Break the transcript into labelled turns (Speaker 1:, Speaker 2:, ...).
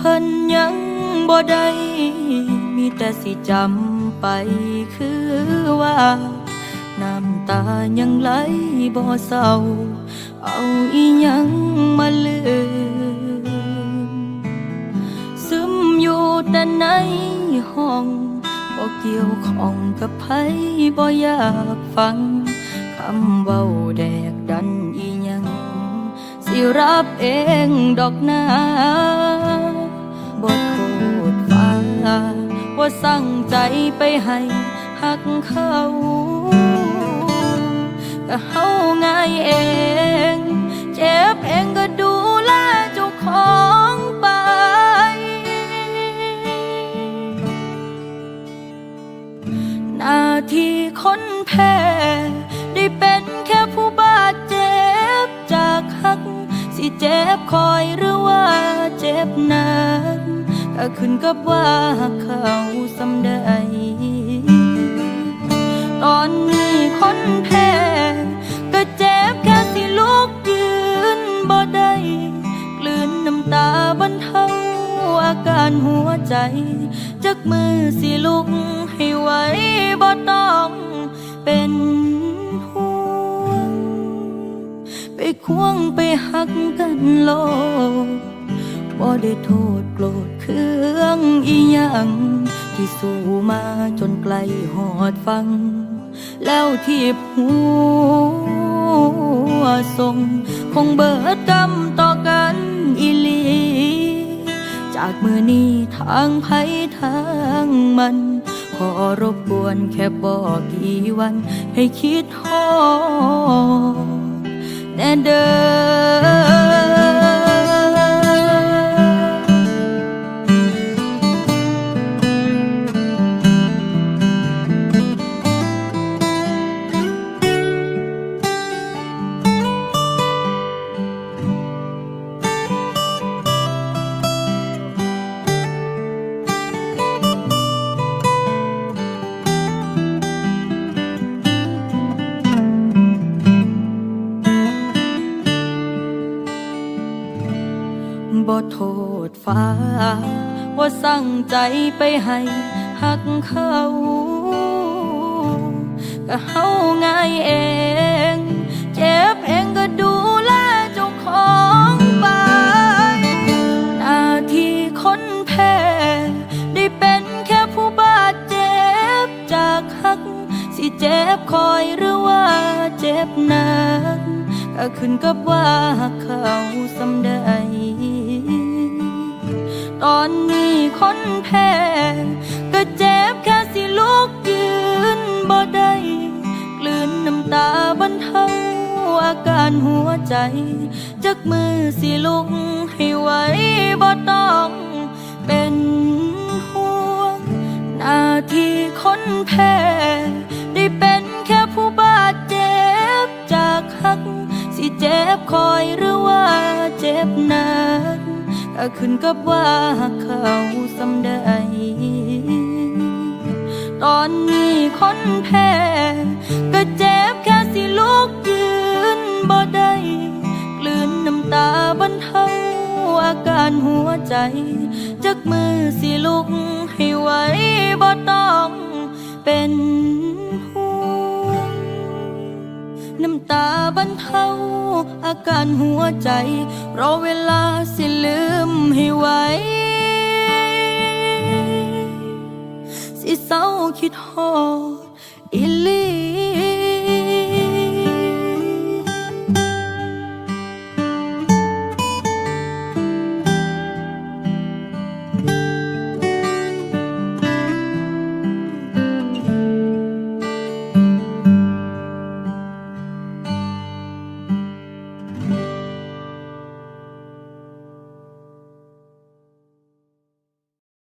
Speaker 1: พันยังบ่ได้มีแต่สิจำไปคือว่า น้ำตายังไหลบ่เศร้า เอาอีหยังมาลืมซึมอยู่แต่ในห้องบ่เกี่ยวของกับไผบ่อยากฟังคำเว้าแดกดันอีหยัง สิรับเองดอกนา บทโคตรฟ้า ว่าสั่งใจไปให้หักเขาก็เฮาง่ายเอง เจ็บเองก็ดูแลเจ้าของ ขึ้นกับว่าเขาสำได้ ตอนนี้คนแพ้ ก็เจ็บแค่สิลุกยืนบ่ได้กลืนน้ำตาบรรเทาอาการหัวใจ จักมือสิลุกให้ไหวบ่ต้องเป็นห่วง ไปควงไปหักกันโลกบ่ได้โทษโกรธ ยังที่สู้มาจนไกลหอดฟัง แล้วที่หัวทรงคงเบิดกรรมต่อกันอีลี จากมือนี้ทางไผทางมัน ขอรบกวนแค่บอกกี่วัน ให้คิดฮอดแน่เด้อ บ่โทษฟ้า ว่าสั่งใจไปให้หักเขาก็เฮาง่ายเอง เจ็บเองก็ดูแลเจ้าของไป หน้าที่คนแพ้ ได้เป็นแค่ผู้บาดเจ็บจากหัก สิเจ็บคอยหรือว่าเจ็บนานก็ขึ้นกับว่าเขาสำได้ ตอนนี้คนแพ้ก็เจ็บแค่สิลุกยืนบ่ได้กลืนน้ำตาบรรเทาอาการหัวใจ จักมือสิลุกให้ไหวบ่ต้องเป็นห่วงหน้าที่คนแพ้ได้เป็นแค่ผู้บาดเจ็บจากหัก สิเจ็บคอยหรือว่าเจ็บนานก็ ขึ้นกับว่าเขาสำได้ ตอนนี้คนแพ้ก็เจ็บแค่สิลุกยืนบ่ได้กลืนน้ำตาบรรเทาอาการหัวใจ จักมือสิลุกให้ไหวบ่ต้องเป็นห่วงน้ำตาบรรเทา อาการหัวใจ รอเวลาสิลืมให้ไวสิเศร้าคิดฮอดอีลี